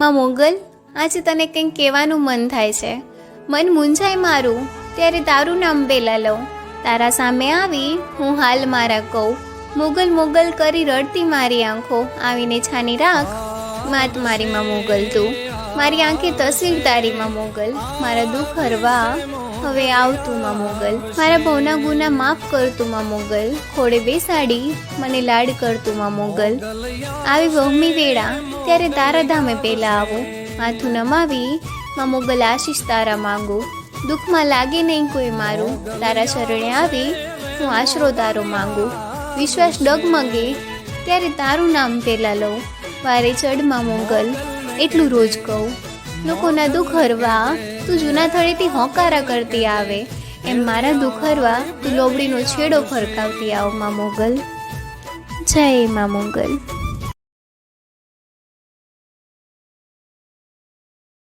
માં મોગલ, આજે તને કંઈક કહેવાનું મન થાય છે. મન મૂંઝાય મારું, ત્યારે તારું નામ પેલા લઉં. તારા સામે આવી હું હાલ મારા કહું. મોગલ મોગલ કરી રડતી મારી આંખો, આવીને છાની રાખ. માત મારીમાં મોગલ તું. મારી આંખે તસવીર તારીમાં મોગલ. મારા દુઃખ હરવા. હવે આવતું માં મોગલ. મારા ભવના ગુના માફ કરતું માં મોગલ. ખોડે બેસાડી મને લાડ કરતું માં મોગલ. આવી વહમી વેળા ત્યારે તારા ધામે પહેલા આવું. માથું નમાવી માં મોગલ આશીષ તારા માંગુ. દુઃખમાં લાગે નહીં કોઈ મારું. તારા શરણે આવી હું આશરો તારો માંગુ. વિશ્વાસ ડગમગે ત્યારે તારું નામ પહેલાં લઉં. વારે ચડમાં મોગલ, એટલું રોજ કહું. લોકોના દુઃખ હરવા તું જૂના થળેથી હોકારા કરતી આવે. એમ મારા દુઃખ હરવા તું લોબડીનો છેડો ફરકાવતી આવ મા મોગલ જય મા મોગલ